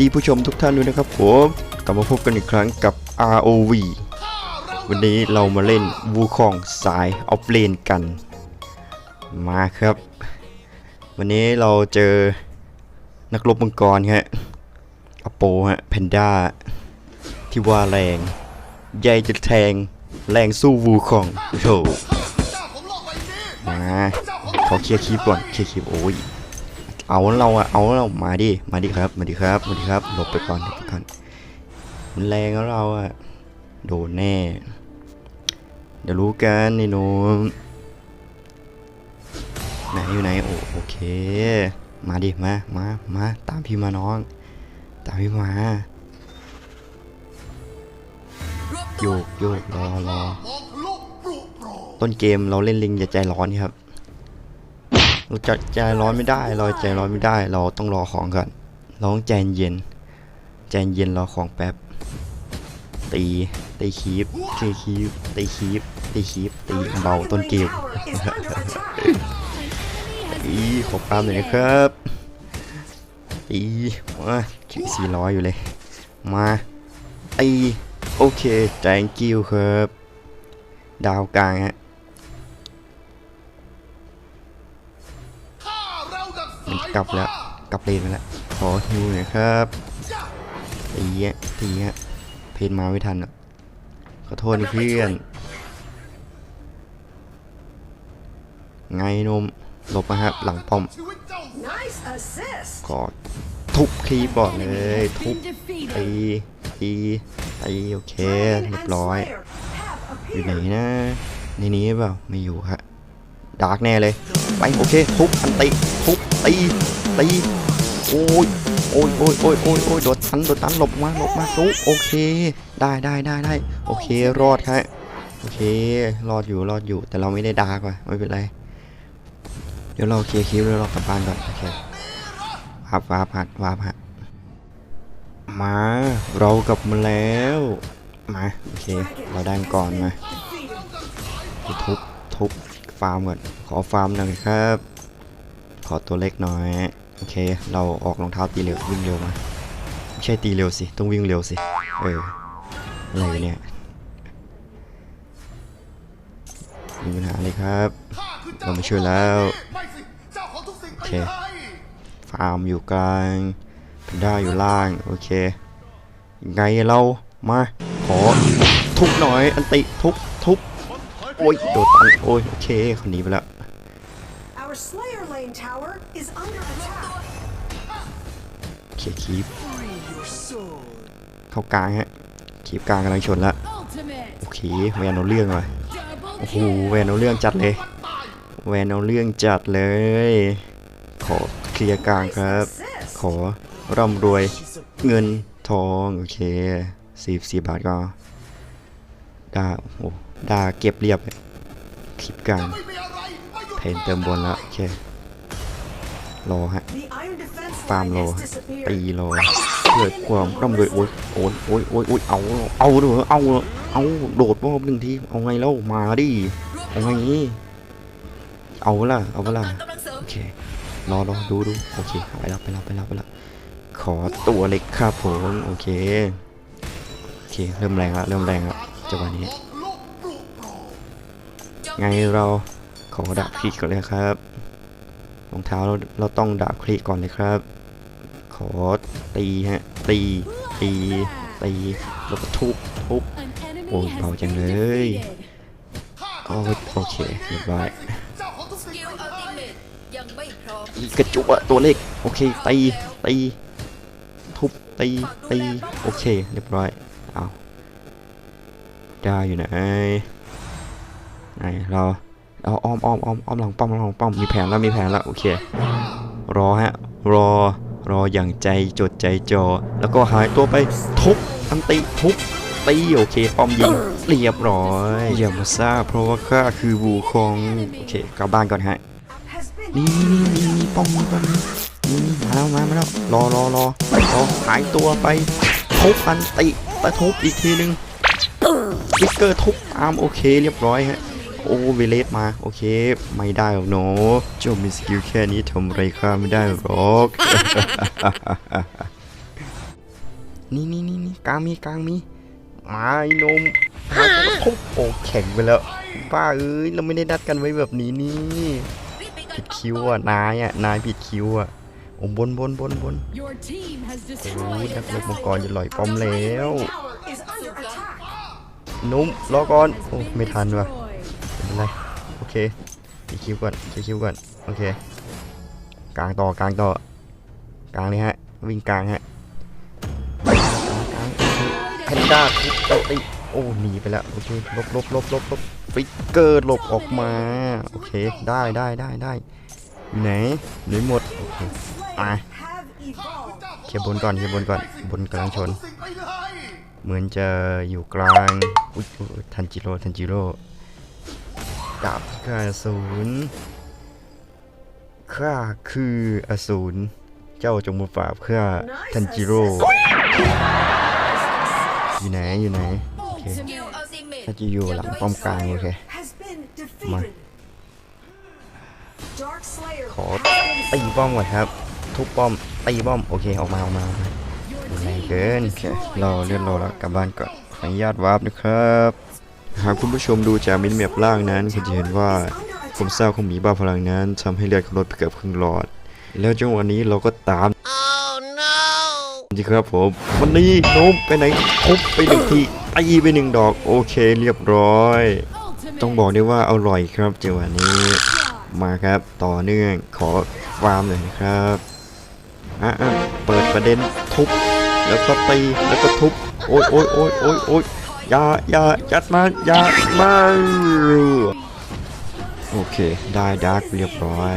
ดีผู้ชมทุกท่านด้วยนะครับผมกลับมาพบกันอีกครั้งกับ ROV วันนี้เรามาเล่นวูคองสายออฟเลนกัน มาครับ วันนี้เราเจอนักรบมังกรฮะอโปฮะแพนด้าที่ว่าแรงใหญ่จะแทงแรงสู้วูคองโอ้โหมาขอเคลียร์คลิปก่อนเคลียร์คลิปโอ้ย เอาเราอะเอาเรามาดิมาดิครับ มาดิครับมาดิครับหลบไปก่อนหลบไปก่อนมันแรงแล้วเราอะโดนแน่ เดี๋ยวรู้กันนี่หนมไหนอยู่ไหนโอโอเค มาดิมามามาตามพี่มาน้อง ตามพี่มาโยกโยกรอรอต้นเกมเราเล่นลิงอย่าใจร้อนครับ เราจะใจร้อนไม่ได้ เราใจร้อนไม่ได้ เราต้องรอของก่อนเราต้องใจเย็นใจเย็นรอของแป๊บ ตีตีคีบตีคีบตีคีบตีคีบตีเบาต้นเกมตีขอปามหน่อยนะครับตีมาคิวสี่ร้อยอยู่เลย มาตีโอเค thank you ครับ ดาวกลางฮะ กลับแล้วกลับเลนมาแล้วขอฮิวหน่อยครับตีอะตีอะเพนมาไม่ทันอะขอโทษนะเพื่อน ไงนมหลบมาครับหลังป้อมกอดทุบคีย์บอร์ดเลยทุบตีตีตีโอเคเรียบร้อยอยู่ไหนนะในนี้เปล่าไม่อยู่ฮะดาร์กแน่เลย ไปโอเคทุบอันติ ทุบตีตีโอ้ยโอ้ยโอ้ยโอ้ยโอ้ยโอ้ยโดดตันโดดตันหลบมาหลบมารู้โอเค ได้ได้ได้ได้โอเครอดครับโอเครอดอยู่รอดอยู่แต่เราไม่ได้ดาร์กว่ะไม่เป็นไร เดี๋ยวเราเคลียร์คิวแล้วเรากลับบ้านก่อนโอเควาร์ปวาร์ปหัดวาร์ปหัดมาเรากลับมาแล้วมาโอเคเราได้มังก่อนมาทุบทุบฟาร์มก่อนขอฟาร์มหน่อยครับ ขอตัวเล็กหน่อย โอเค เราออกรองเท้าตีเร็ววิ่งเร็วมา ไม่ใช่ตีเร็วสิ ต้องวิ่งเร็วสิ เออ อะไรเนี่ย มีปัญหาเลยครับ เรามาช่วยแล้ว โอเค ฟาร์มอยู่กลางแพนด้าอยู่ล่าง โอเค ไงเรา มา ขอ ทุบหน่อย อันติ ทุบ ทุบ โอ้ย โดดตัน โอ้ย โอเคเขาหนีไปแล้ว เขียคีบเข้ากลางฮะคีบกลางกำลังชนแล้วโอเคแวนเอาเรื่องว่ะ Double โอ้โหแวนเอาเรื่องจัดเลย แวนเอาเรื่องจัดเลย ขอเคลียร์กลางครับ ขอร่ำรวยเงินทองโอเคสี่สี่บาทก็ดาโอ้ดาเก็บเรียบเลยคลิปกลางเพนเติมบนแล้วโอเค รอฮะ The Iron Defense ฟาร์ม line โล has ตี disappeared. โลเพื่อความร่ำรวยโอ้ยโอ้ยโอ้ยโอ้ยโอ้ยเอาเอาเถอะเอาเถอะเอาโดดรอบหนึ่งทีเอาไงเล่ามาดิเอาไงงี้เอาละเอาเวละโอเครอรอดูดูโอเคไปแล้วไปแล้วไปแล้วไปแล้วขอตัวเล็กครับผมโอเคโอเคเริ่มแรงแล้วเริ่มแรงแล้วจังหวะนี้ไงเราขอดับคลิกก่อนเลยครับ รองเท้าเราเราต้องดับคลิกก่อนเลยครับ ขอตีฮะ ตี ตี ตีแล้วก็ทุบทุบ An enemy Ôi, has bảo been chẳng ơi. defeated. โอ้ยโอเคเรียบร้อยสกิลอัลติเมตยังไม่พร้อมอีกระจุกอะตัวเล็กโอเคตีตีทุบตีตีโอเคเรียบร้อยเอาได้อยู่ไหนไหนเรา เอาอ้อมอ้อมอ้อมอ้อมหลังป้อมหลังป้อมมีแผนแล้วมีแผนแล้วโอเค รอฮะ รอรออย่างใจจดใจจอ แล้วก็หายตัวไปทุบอันติทุบตีโอเคป้อมยิงเรียบร้อยอย่ามาซ่าเพราะว่าข้าคือบูคองโอเคกลับบ้านก่อนฮะนี่นี่นี่นี่ป้อมมีป้อมนี่นี่นี่มาแล้วมามาแล้วรอรอรอรอหายตัวไปทุบอันติไปทุบอีกทีนึงฟิกเกอร์ทุบตามโอเคเรียบร้อยฮะ โอ้เวเลสมา โอเค ไม่ได้หรอกเนาะเจ้ามีสกิลแค่นี้ทำไรข้าไม่ได้หรอก นี่นี่นี่นี่กลางมีกลางมีมาไอ้หนมมาทุบโอ้แข็งไปแล้วบ้าเอ้ยเราไม่ได้นัดกันไว้แบบนี้นี่รีบไปกันผิดคิวอะ นายอะ นายผิดคิวอะโอ้บนบนบนบน Your team has โอ้ย destroyed นักรบมังกรจะลอยป้อมแล้ว Tower is under attack. นุ่มรอก่อน โอ้ไม่ทันว่ะ destroyed. ไม่ เป็นไรโอเคตีคิวก่อนตีคิวก่อนโอเคกลางต่อกลางต่อกลางเลยฮะวิ่งกลางฮะกลางแพนด้าทุบโตีโอ้หนีไปแล้วโอเคลบลบลบลบลบฟิกเกอร์หลบออกมาโอเคได้ได้ได้ได้ไหนหนีหมดโอเค Slayer Ah. have evolved. เคลียบนก่อนเคลียบนก่อนบนกลังชน เหมือนจะอยู่กลางอุ๊ยอุ๊ยทันจิโร่ทันจิโร่ ดาบข้าอสูรข้าคืออสูรเจ้าจงมาปราบข้าทันจิโร่อยู่ไหนอยู่ไหนโอเคสกิลอัลติเมทถ้าจะอยู่หลังป้อมกลางโอเค Has been Ma. defeated. Dark Slayer ขอ has been ตีป้อมก่อนครับ ทุบป้อมตีป้อมโอเคออกมาออกมาออกมาแรงเกินโอเคเราเลื่อนโลแล้วกลับบ้านก่อนขออนุญาตวาร์ปนะครับ หากคุณผู้ชมดูจากมินิแมปล่างนั้นคุณจะเห็นว่าผมทราบของหมีบ้าพลังนั้นทำให้เลือดเขาลดไปเกือบครึ่งหลอด แล้วจังหวะนี้เราก็ตาม oh no จริงครับผมวันนี้โน้มไปไหนทุบไปหนึ่งทีตีไปหนึ่งดอกโอเคเรียบร้อย Ultimate ต้องบอกได้ว่าอร่อยครับจังหวะนี้มาครับต่อเนื่องขอฟาร์มหน่อยนะครับอะอะเปิดประเด็นทุบแล้วก็ตีแล้วก็ทุบโอ้ยโอ้ยโอ้ยโอ้ยโอ้ย อย่าอย่ายัดมาอย่ามาโอเค ได้ดาร์กเรียบร้อย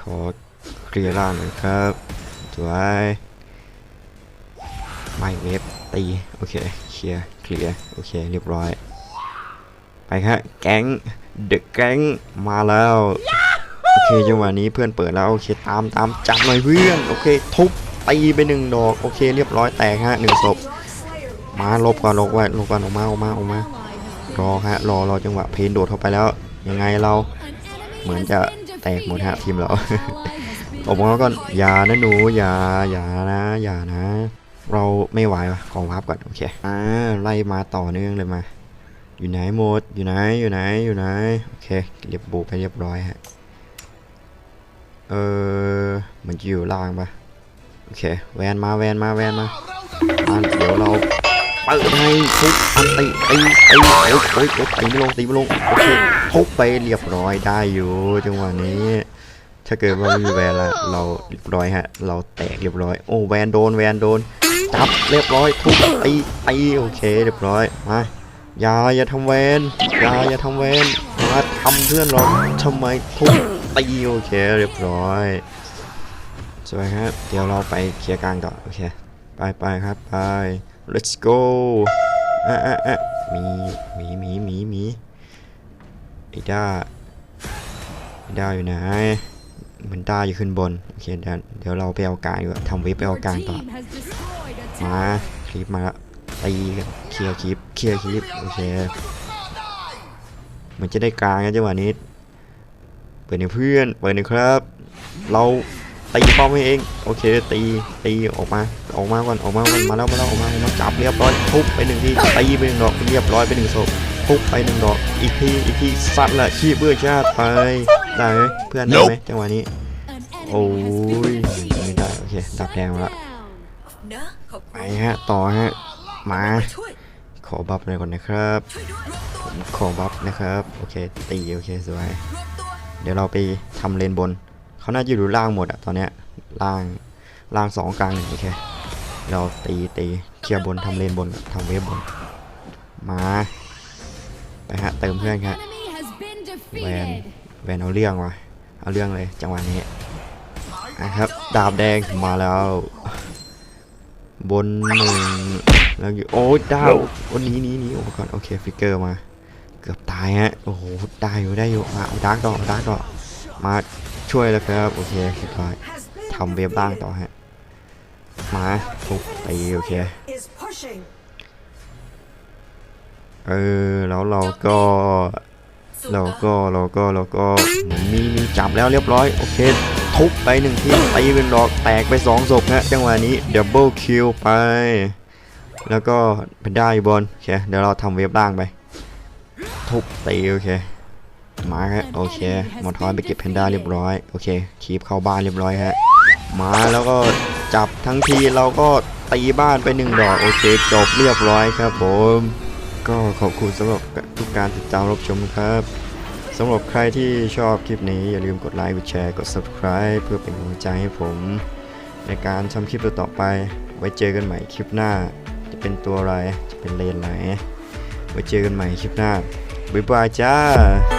ขอเคลียร์ล่างหน่อยครับสวยไม่เวฟตี โอเค เคลียร์ เคลียร์ โอเค เรียบร้อย ไปครับแก๊งเดอะแก๊งมาแล้ว โอเค จังหวะนี้เพื่อนเปิดแล้ว โอเค ตามตามจับหน่อยเพื่อน โอเค ทุบตีไปหนึ่งดอก โอเค เรียบร้อย แตกฮะหนึ่งศพ มาลบก่อนลบไว้ลบก่อนออกมาออกมาออกมารอฮะรอรอจังหวะเพนโดดเข้าไปแล้ว ยังไงเราเหมือนจะแตกหมดฮะทีมเราออกมาก่อนอย่านะหนูอย่าอย่านะอย่านะ เราไม่ไหวว่ะของวับก่อนโอเคอ่าไล่มาต่อเนื่องเลยมา อยู่ไหนหมดอยู่ไหนอยู่ไหนอยู่ไหนโอเคเรียบบุกไปเรียบร้อยฮะเออมันจะอยู่ล่างปะโอเคแวนมาแวนมาแวนมาอ่าเดี๋ยวเรา ปิดให้ทุบอันตีตีตีโอ้ยโอ้ยโอ้ยตีไม่ลงตีไม่ลงโอเคทุบไปเรียบร้อยได้อยู่จังหวะนี้ ถ้าเกิดว่าไม่มีแวนละเราเรียบร้อยฮะ เราแตกเรียบร้อยโอ้แวนโดนแวนโดนจับเรียบร้อยทุบตีตีโอเค เรียบร้อยมาอย่าอย่าทำแวนอย่าอย่าทำแวนมาทำเพื่อนเราทำไมทุบตีโอเคเรียบร้อยสวยครับเดี๋ยวเราไปเคลียร์กลางต่อนโอเค ไปไปครับไป let's go อะอะอะมีมีมีมีมีไอ้ด้าไอ้ด้าอยู่ไหนเหมือนด้าอยู่ขึ้นบน โอเคเดี๋ยวเดี๋ยวเราไปเอากลางดีกว่าทำเว็บไปเอากลางต่อ มาคลิปมาแล้วตีกันเคลียร์คลิปเคลียร์คลิปโอเคมันจะได้กลางนะจังหวะนี้ เปิดในเพื่อน เปิดในครับ เรา ตีป้อมให้เองโอเคตีตีออกมาออกมาก่อนออกมาก่อนมาแล้วมาแล้วออกมาออกมาจับเรียบร้อยทุบไปหนึ่งทีตีไปหนึ่งดอกเรียบร้อยไปหนึ่งศพทุบไปหนึ่งดอกอีกทีอีกทีสัตว์ละขี้เบื่อชาติไปได้ไหมเพื่อนได้ไหมจังหวะนี้ An โอ้ enemy ย has been ไม่ defeated. ได้โอเคดับแดงมาละ Down. นะขอบไปคุณฮะต่อฮะมาช่วยขอบัฟหน่อยก่อนนะครับช่วยด้วยรวมตัวผมขอบัฟนะครับโอเคตีโอเคสวยรวมตัวเดี๋ยวเราไปทำเลนบน เขาน่าจะอยู่ล่างหมดอะตอนเนี้ยล่างล่างสองกลางหนึ่งโอเคเราตีตีเคลียร์บนทำเลนบนทำเวฟบน มาไปฮะเติมเพื่อนครับแวนแวนเอาเรื่องว่ะเอาเรื่องเลยจังหวะนี้นะครับดาบแดงมาแล้ว บนหนึ่งแล้วอยู่โอ้ยดาววันนี้นี้นี้โอ้ก่อนโอเคฟิกเกอร์มา เกือบตายฮะโอ้โหได้อยู่ได้อยู่มาเอาดาร์กต่ออาดาร์กต่อมา ช่วยแล้วครับ โอเคเรียบร้อย has been ทำเว็บล่างต่อฮะ มาทุบตีโอเค is pushing. เออ แล้วเราก็สู้เรานะก็ เราก็เราก็เหมือนมีมีจับแล้วเรียบร้อย โอเคททุบไปหนึ่งทีตีเป็นดอกแตกไปสองศพฮะจังหวะนี้ดับเบิลคิวไป แล้วก็เป็นได้อยู่บนโอเค เดี๋ยวเราทำเวฟล่างไป ทุบตีโอเค มาฮะโอเคหมอทอนไปเก็บแพนด้าเรียบร้อยโอเคคีบเข้าบ้านเรียบร้อยฮะมาแล้วก็จับทั้งทีเราก็ตีบ้านไปหนึ่งดอกโอเคจบเรียบร้อยครับผม ก็ขอบคุณสำหรับทุกการติดตามรับชมครับสำหรับใครที่ชอบคลิปนี้อย่าลืมกดไลค์กดแชร์กด subscribe เพื่อเป็นกำลังใจให้ผม ในการทำคลิปต่อๆไป ไว้เจอกันใหม่คลิปหน้า จะเป็นตัวอะไรจะเป็นเลนไหนไว้เจอกันใหม่คลิปหน้าบ๊ายบายจ้า